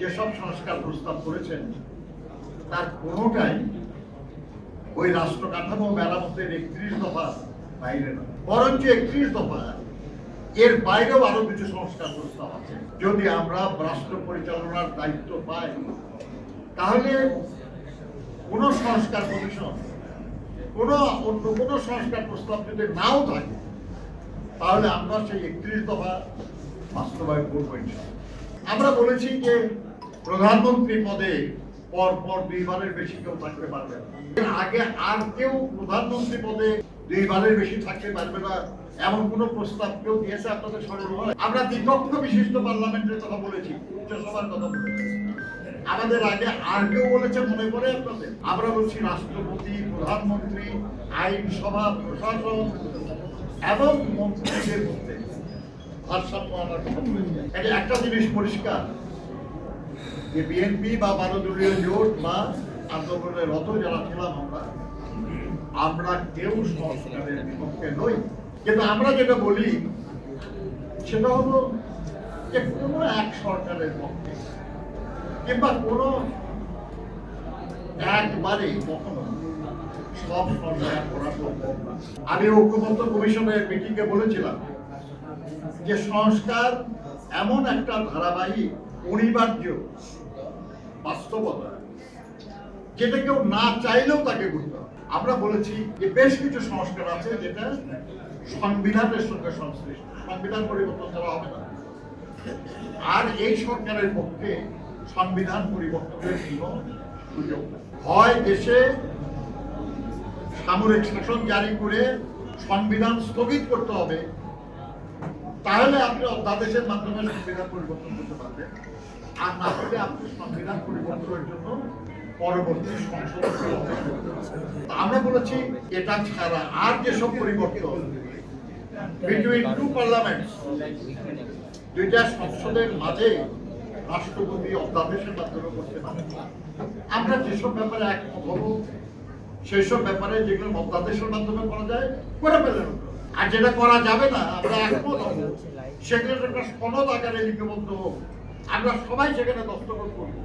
যেসব সংস্কার প্রস্তাব করেছেন, তার কোনোটাই ওই রাষ্ট্র কাঠামো মেরামতের একত্রিশ দফা বাইরে না বরঞ্চ একত্রিশ দফা এর বাইরেও আরও কিছু সংস্কার প্রস্তাব আছে যদি আমরা রাষ্ট্র পরিচালনার দায়িত্ব পাই, তাহলে কোন সংস্কার কমিশন, কোন অন্য কোন সংস্কার প্রস্তাব যদি নাও থাকে, তাহলে আমরা সেই একত্রিশ দফা বাস্তবায়ন করব। আমরা বলেছি যে প্রধানমন্ত্রী পদে পর পর দুইবারের বেশি কেউ থাকতে পারবে না। আগে আর কেউ প্রধানমন্ত্রী পদে দুইবারের বেশি থাকতে পারবে না, এমন কোন প্রস্তাব কেউ দিয়েছে আপনাদের স্মরণ হয় আমরা দ্বিকক্ষ বিশিষ্ট পার্লামেন্টের কথা বলেছি, উচ্চসভার কথা বলেছি। আমাদের আগে আর কেউ বলেছে মনে করে আপনাদের? আমরা বলছি রাষ্ট্রপতি, প্রধানমন্ত্রী, আইনসভা, প্রশাসন এবং মন্ত্রীদের মধ্যে। একটা জিনিস পরিষ্কার। যে বিএনপি বা জোট বা রত যারা ছিলাম আমরা আমরা কেউ বিপক্ষে নই। কিন্তু আমরা যেটা বলি, সেটা হলো যে কোনো এক সরকারের পক্ষে, কিংবা কোনো একবারে কখনো সব সরকার করা সম্ভব না। আমি ঐক্যবদ্ধ কমিশনের মিটিংয়ে বলেছিলাম যে সংস্কার এমন একটা ধারাবাহিক, অনিবার্য বাস্তবতা যেটা কেউ না চাইলেও তাকে করতে আমরা বলেছি যে বেশ কিছু সংস্কার আছে যেটা সংবিধানের সঙ্গে সংশ্লিষ্ট। সংবিধান পরিবর্তন করা হবে না। আর এই সরকারের পক্ষে সংবিধান পরিবর্তনের কোনো সুযোগ হয় দেশে সামরিক শাসন জারি করে সংবিধান স্থগিত করতে হবে তাহলে আপনি অধ্যাদেশের মাধ্যমে সংবিধান পরিবর্তন করতে পারবেন। আর না হলে আপনি সংবিধান পরিবর্তনের জন্য পরবর্তী সংসদ আমরা বলেছি, এটা ছাড়া আর যেসব পরিবর্তন বিটুইন টু পার্লামেন্টস দুইটা সংসদের মাঝে রাষ্ট্রপতি অধ্যাদেশের মাধ্যমে করতে পারে। আমরা যেসব ব্যাপারে একমত হব সেই সব ব্যাপারে যেগুলো অধ্যাদেশের মাধ্যমে করা যায়, করে ফেলেন। আর যেটা করা যাবে না, আমরা একমত হব। সেগুলো একটা সনদ আকারে লিপিবদ্ধ হোক। আমরা সবাই সেখানে দস্তখত করব।